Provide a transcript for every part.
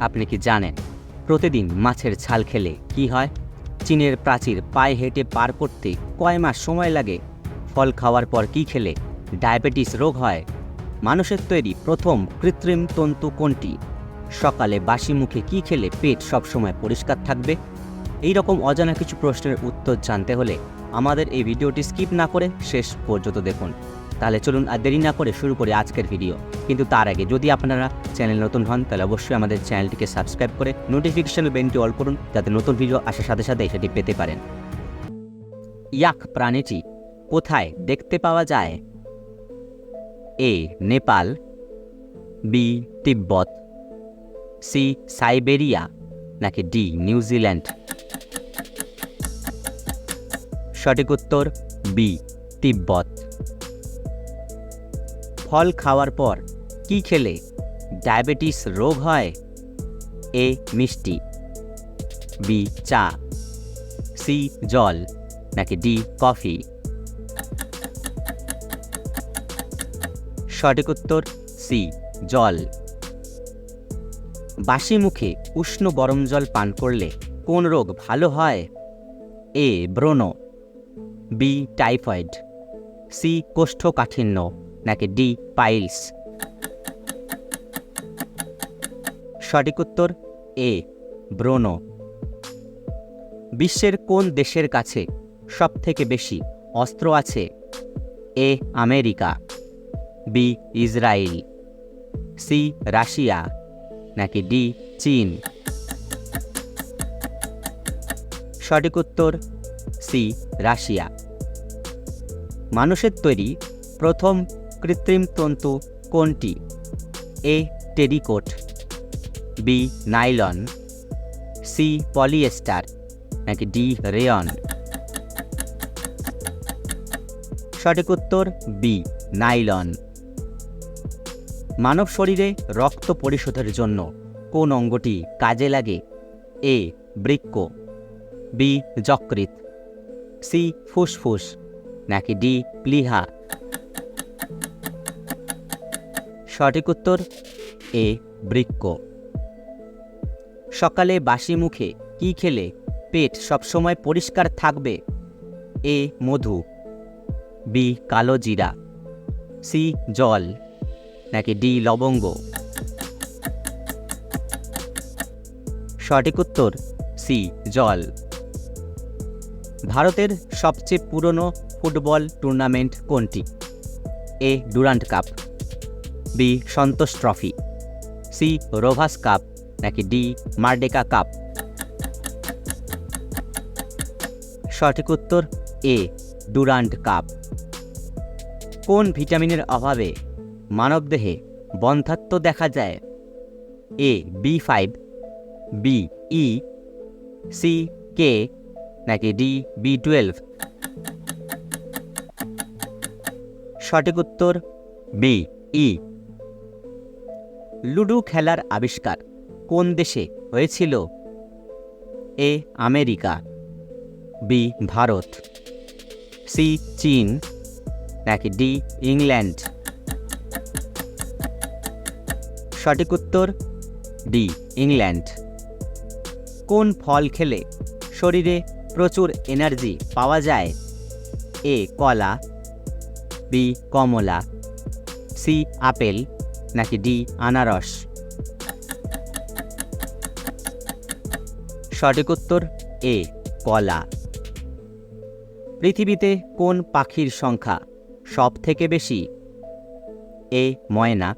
আপনি কি জানেন প্রতিদিন মাছের ছাল খেলে কি হয়? চীনের প্রাচীর পায়ে হেঁটে পার করতে কয় মাস সময় লাগে? ফল খাওয়ার পর কি খেলে? ডায়াবেটিস রোগ হয়? মানুষের তৈরি প্রথম কৃত্রিম তন্তু কোনটি? সকালে বাসি মুখে কি খেলে পেট সবসময় পরিষ্কার থাকবে? এই রকম অজানা কিছু প্রশ্নের উত্তর জানতে হলে আমাদের এই ভিডিওটি স্কিপ না করে শেষ পর্যন্ত দেখুন। তাহলে চলুন আর দেরি না করে শুরু করি আজকের ভিডিও কিন্তু তার আগে, যদি আপনারা চ্যানেল নতুন হন, তাহলে অবশ্যই আমাদের চ্যানেলটিকে সাবস্ক্রাইব করে নোটিফিকেশন বেলটি অল করুন, যাতে নতুন ভিডিও আসার সাথে সাথে সেটি পেতে পারেন। ইয়াক প্রাণীটি কোথায় দেখতে পাওয়া যায়? A, Nepal, B, Tibet, C, Siberia, নাকি ডি নিউজিল্যান্ড সঠিক উত্তর, বি, তিব্বত। ফল খাওয়ার পর কি খেলে? ডায়াবেটিস রোগ হয়? এ মিষ্টি, বি চা, সি জল, নাকি ডি কফি? সঠিক উত্তর, সি জল। বাসি মুখে উষ্ণ গরম জল পান করলে কোন রোগ ভালো হয়? এ ব্রণ বি টাইফয়েড, সি কোষ্ঠকাঠিন্য। নাকি ডি, পাইলস। সঠিক উত্তর, এ ব্রণ বিশ্বের কোন দেশের কাছে সবথেকে বেশি অস্ত্র আছে? A, America. B Israel C, Russia. নাকি ডি, চীন। সঠিক উত্তর, সি, রাশিয়া। মানুষের তৈরি প্রথম কৃত্রিম তন্তু কোনটি? A terrycot B, nylon, C, polyester, নাকি ডি, রেয়ন? সঠিক উত্তর বি, নাইলন। মানব শরীরে রক্ত পরিশোধের জন্য কোন অঙ্গটি কাজে লাগে? এ, বৃক্ক, বি যকৃত সি, ফুসফুস, নাকি ডি, প্লিহা? সঠিক উত্তর, এ, বৃক্ক। সকালে বাসি মুখে কি খেলে পেট সবসময় পরিষ্কার থাকবে? এ, মধু। বি, কালো জিরা। সি, জল। নাকি ডি, লবঙ্গ। সঠিক উত্তর, সি, জল। ভারতের সবচেয়ে পুরনো ফুটবল টুর্নামেন্ট কোনটি? A, Durand cup. B, Santosh trophy. C, Rovers cup, নাকি ডি, মার্ডেকা কাপ। সঠিক উত্তর, এ, ডুরান্ড কাপ। কোন ভিটামিনের অভাবে মানবদেহে বন্ধাত্ম দেখা যায়? A, B five, B E, C K, নাকি ডি, বি টুয়েলভ। সঠিক উত্তর, বি ই। লুডো খেলার আবিষ্কার কোন দেশে হয়েছিল? A, America. B, Bharat. C, চীন। নাকি ডি, ইংল্যান্ড? সঠিক উত্তর, ডি, ইংল্যান্ড। কোন ফল খেলে শরীরে প্রচুর এনার্জি পাওয়া যায়? এ, কলা। বি, কমলা। C, apple. নাকি ডি, আনারস? সঠিক উত্তর, এ, কলা। পৃথিবীতে কোন পাখির সংখ্যা সব থেকে বেশি? এ, ময়না।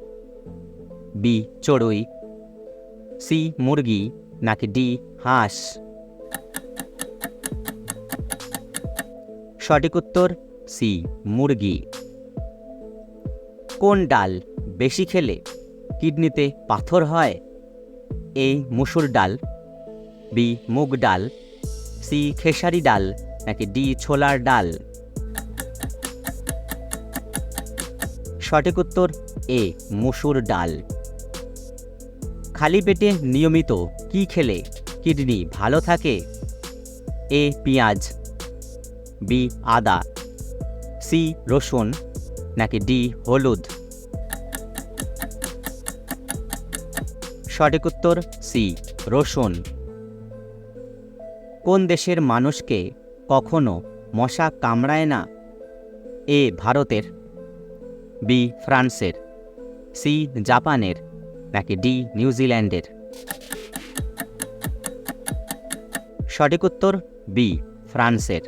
বি, চড়ুই। সি, মুরগি। নাকি ডি, হাঁস? সঠিক উত্তর, সি, মুরগি। কোন ডাল? বেশি খেলে কিডনিতে পাথর হয়? এ. মুসুর ডাল, বি. মুগ ডাল, সি. খেসারি ডাল, নাকি ডি. ছোলার ডাল? সঠিক উত্তর, এ. মুসুর ডাল। খালি পেটে নিয়মিত কি খেলে কিডনি ভালো থাকে? এ. পেঁয়াজ, বি. আদা, সি. রসুন, নাকি ডি. হলুদ? সঠিক উত্তর সি, রসুন। কোন দেশের মানুষকে কখনো মশা কামড়ায় না? এ, ভারতের, বি, ফ্রান্সের, সি, জাপানের, নাকি ডি, নিউজিল্যান্ডের? সঠিক উত্তর বি, ফ্রান্সের।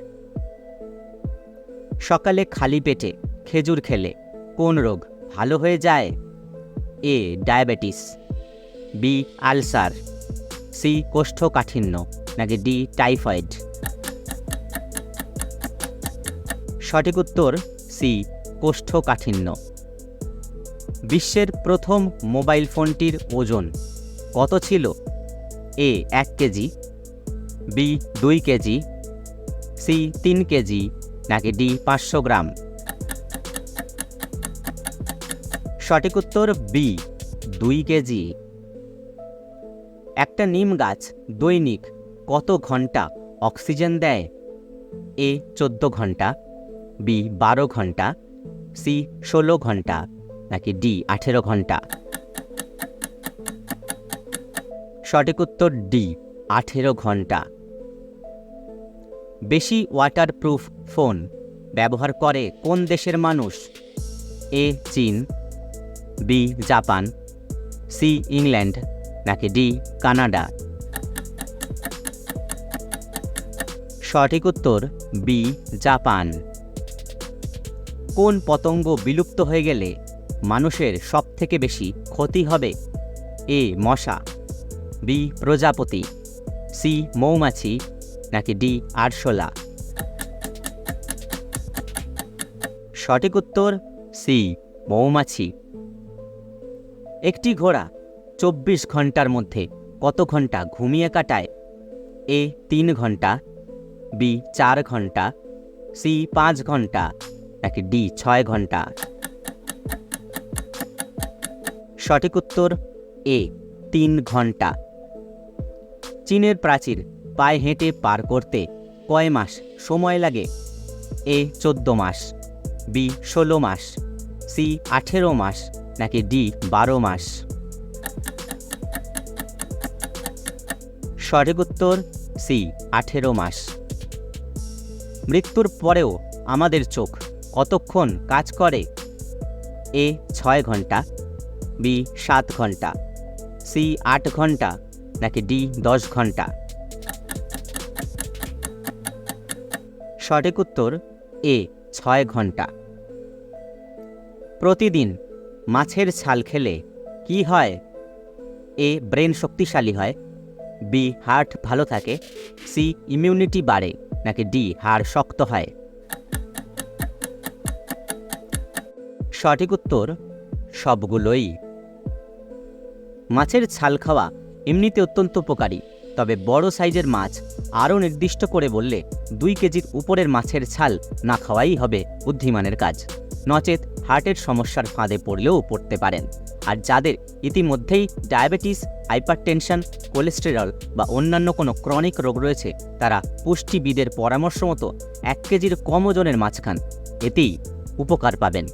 সকালে খালি পেটে খেজুর খেলে কোন রোগ ভালো হয়ে যায়? A, diabetes. B ulcer, C কোষ্ঠকাঠিন্য, নাকি ডি টাইফয়েড? সঠিক উত্তর সি কোষ্ঠকাঠিন্য। বিশ্বের প্রথম মোবাইল ফোনটির ওজন কত ছিল? এ এক কেজি, বি দুই কেজি, সি তিন কেজি, নাকি ডি পাঁচশো গ্রাম? সঠিক উত্তর বি দুই কেজি। একটা নিম গাছ, দৈনিক, কত ঘণ্টা অক্সিজেন দেয়? এ, চোদ্দ ঘণ্টা, বি, বারো ঘণ্টা, সি, ষোলো ঘণ্টা, নাকি ডি, আঠেরো ঘণ্টা? সঠিক উত্তর ডি, আঠেরো ঘণ্টা। বেশি ওয়াটারপ্রুফ ফোন ব্যবহার করে কোন দেশের মানুষ? এ, চীন, বি, জাপান, সি, ইংল্যান্ড নাকি ডি, কানাডা? সঠিক উত্তর, বি, জাপান। কোন পতঙ্গ বিলুপ্ত হয়ে গেলে মানুষের সবথেকে বেশি ক্ষতি হবে? এ, মশা। বি, প্রজাপতি। সি, মৌমাছি। নাকি ডি, আরশোলা। সঠিক উত্তর, সি, মৌমাছি। একটি ঘোড়া চব্বিশ ঘণ্টার মধ্যে কত ঘণ্টা ঘুমিয়ে কাটায়? এ, তিন ঘণ্টা, বি, চার ঘণ্টা, সি, পাঁচ ঘণ্টা, নাকি ডি, ছয় ঘণ্টা? সঠিক উত্তর, এ, তিন ঘণ্টা। চীনের প্রাচীর পায়ে হেঁটে পার করতে কয় মাস সময় লাগে? এ, চোদ্দ মাস, বি, ষোলো মাস, সি, আঠেরো মাস, নাকি ডি, বারো মাস? সঠিক উত্তর সি আঠেরো মাস। মৃত্যুর পরেও আমাদের চোখ কতক্ষণ কাজ করে? এ ছয় ঘণ্টা বি সাত ঘণ্টা সি আট ঘণ্টা, নাকি ডি দশ ঘণ্টা? সঠিক উত্তর এ ছয় ঘণ্টা। প্রতিদিন মাছের ছাল খেলে কি হয়? এ ব্রেন শক্তিশালী হয় বি হার্ট ভালো থাকে, সি ইমিউনিটি বাড়ে, নাকি ডি হাড় শক্ত হয়? সঠিক উত্তর, সবগুলোই। মাছের ছাল খাওয়া এমনিতে অত্যন্ত উপকারী, তবে বড় সাইজের মাছ আরও নির্দিষ্ট করে বললে দুই কেজির উপরের মাছের ছাল না খাওয়াই হবে বুদ্ধিমানের কাজ। নচেত হার্টের সমস্যার ফাঁদে পড়লেও পড়তে পারেন। আর যাদের ইতিমধ্যেই ডায়াবেটিস, হাইপারটেনশন, কোলেস্টেরল বা অন্যান্য কোনো ক্রনিক রোগ রয়েছে, তারা পুষ্টিবিদের পরামর্শ মতো এক কেজির কম ওজনের মাছ খান এতেই উপকার পাবেন।